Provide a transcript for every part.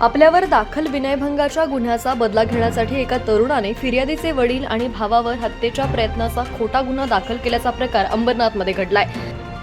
आपल्यावर दाखल विनयभंगाच्या गुन्ह्याचा बदला घेण्यासाठी एका तरुणाने फिर्यादीचे वडील आणि भावावर हत्येच्या प्रयत्नाचा खोटा गुन्हा दाखल केल्याचा प्रकार अंबरनाथमध्ये घडलाय.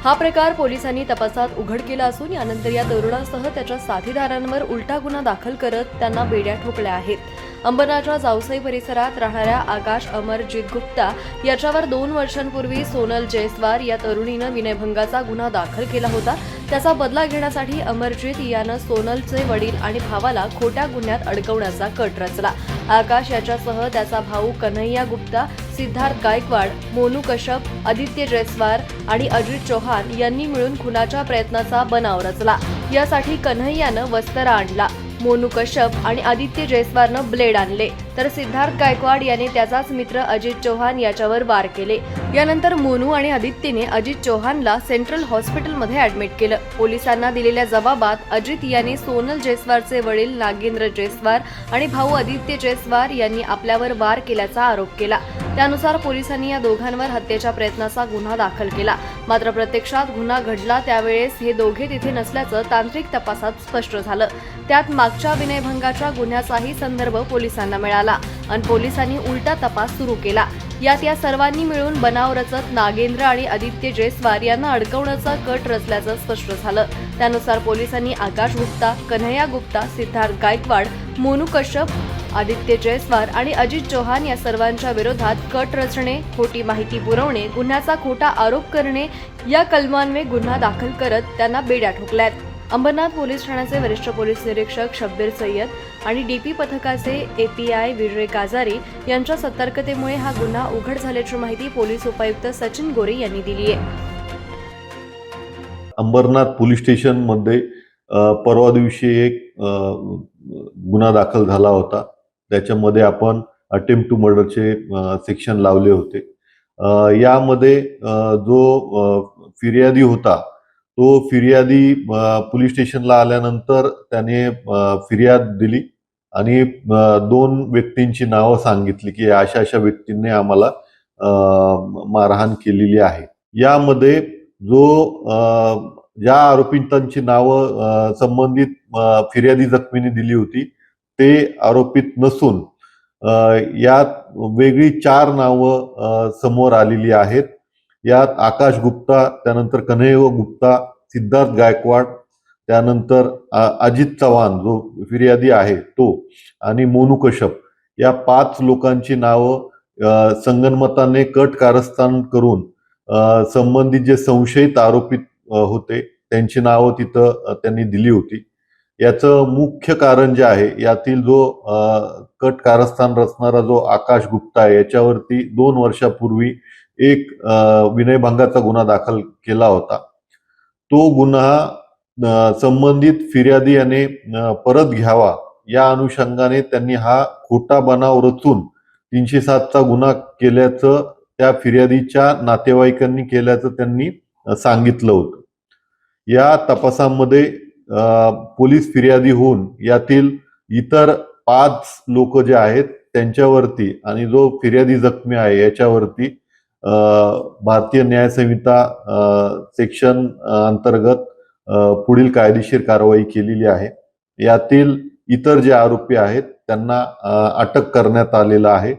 हा प्रकार पोलिसांनी तपासात उघड केला असून यानंतर या तरुणासह त्याच्या साथीदारांवर उलटा गुन्हा दाखल करत त्यांना बेड्या ठोकल्या आहेत. अंबरनाथच्या जावसाई परिसरात राहणाऱ्या आकाश अमरजित गुप्ता याच्यावर दोन वर्षांपूर्वी सोनल जयस्वार या तरुणीनं विनयभंगाचा गुन्हा दाखल केला होता. त्याचा बदला घेण्यासाठी अमरजित यानं सोनलचे वडील आणि भावाला खोट्या गुन्ह्यात अडकवण्याचा कट रचला. आकाश याच्यासह त्याचा भाऊ कन्हैया गुप्ता सिद्धार्थ गायकवाड मोनू कश्यप आदित्य जयस्वार आणि अजित चौहान यांनी मिळून खुनाच्या प्रयत्नाचा बनाव रचला. यासाठी कन्हैयानं वस्त्र आणला. मोनू कश्यप आणि आदित्य जयस्वारनं ब्लेड आणले. तर सिद्धार्थ गायकवाड याने त्याचाच मित्र अजित चौहान याच्यावर वार केले. यानंतर मोनू आणि आदित्यने अजित चौहानला सेंट्रल हॉस्पिटलमध्ये ऍडमिट केलं. पोलिसांना दिलेल्या जबाबात अजित यांनी सोनल जयस्वारचे वडील नागेंद्र जयस्वार आणि भाऊ आदित्य जयस्वार यांनी आपल्यावर वार केल्याचा आरोप केला. त्यानुसार पोलिसांनी या दोघांवर हत्येच्या प्रयत्नाचा गुन्हा दाखल केला. मात्र प्रत्यक्षात गुन्हा घडला त्यावेळेस हे दोघे तिथे नसल्याचं तांत्रिक तपासात स्पष्ट झालं. त्यात मागच्या विनयभंगाच्या गुन्ह्याचाही संदर्भ पोलिसांना मिळाला. आणि पोलिसांनी उलटा तपास सुरू केला. यात या सर्वांनी मिळून बनाव रचत नागेंद्र आणि आदित्य जयस्वार यांना अडकवण्याचा कट रचल्याचं स्पष्ट झालं. त्यानुसार पोलिसांनी आकाश गुप्ता कन्हैया गुप्ता सिद्धार्थ गायकवाड मोनू कश्यप आदित्य जयस्वार आणि अजित चौहान या सर्वांच्या विरोधात कट रचणे खोटी माहिती पुरवणे गुन्ह्याचा खोटा आरोप करणे या कलमांवे गुन्हा दाखल करत त्यांना बेड्या ठोकल्यात. अंबरनाथ पोलीस ठाण्याचे वरिष्ठ पोलीस निरीक्षक शब्बीर सय्यद आणि डीपी पथकाचे एपीआय विजय काजारी यांच्या सतर्कतेमुळे हा गुन्हा उघड झाल्याची माहिती पोलीस उपायुक्त सचिन गोरे यांनी दिली आहे. अंबरनाथ पोलीस स्टेशनमध्ये परवा दिवशी एक गुन्हा दाखल झाला होता. त्याच्यामध्ये आपण अटेम्प्ट टू मर्डरचे सेक्शन लावले होते. यामध्ये जो फिर्यादी होता तो फिर्यादी पोलीस स्टेशनला आल्यानंतर त्याने फिर्याद दिली आणि दोन व्यक्तींची नावं सांगितली की अशा अशा व्यक्तींनी आम्हाला मारहाण केलेली आहे. यामध्ये जो ज्या आरोपितांची नावं संबंधित फिर्यादी जखमीने दिली होती ते आरोपित नसून यात वेगळी चार नावं समोर आलेली आहेत. यात आकाश गुप्ता त्यानंतर कन्हैव गुप्ता सिद्धार्थ गायकवाड त्यानंतर अजित चव्हाण जो फिर्यादी आहे तो आणि मोनू कश्यप. या पाच लोकांची नावं संगनमताने कट कारस्थान करून संबंधित जे संशयित आरोपित होते त्यांची नावं तिथं त्यांनी दिली होती. याचं मुख्य कारण जे आहे यातील जो कट कारस्थान रचणारा जो आकाश गुप्ता आहे याच्यावरती दोन वर्षापूर्वी एक विनयभंगाचा गुन्हा दाखल केला होता. तो गुन्हा संबंधित फिर्यादी याने परत घ्यावा. या अनुषंगाने त्यांनी हा खोटा बनाव रचून तीनशे सातचा गुन्हा केल्याचं त्या फिर्यादीच्या नातेवाईकांनी केल्याचं त्यांनी सांगितलं होतं. या तपासामध्ये पोलीस फिर्यादी होऊन यातील इतर पाच लोक जे आहेत त्यांच्यावरती आणि जो फिर्यादी जखमी आहे याच्यावरती भारतीय न्याय संहिता सेक्शन अंतर्गत पुढील कायदेशीर कारवाई केलेली आहे. यातील इतर जे आरोपी आहेत त्यांना अटक करण्यात आलेलं आहे.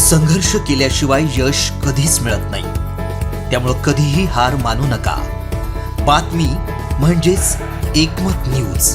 संघर्ष केल्याशिवाय यश कधीच मिळत नाही. त्यामुळं कधीही हार मानू नका. बातमी म्हणजेच एकमत न्यूज.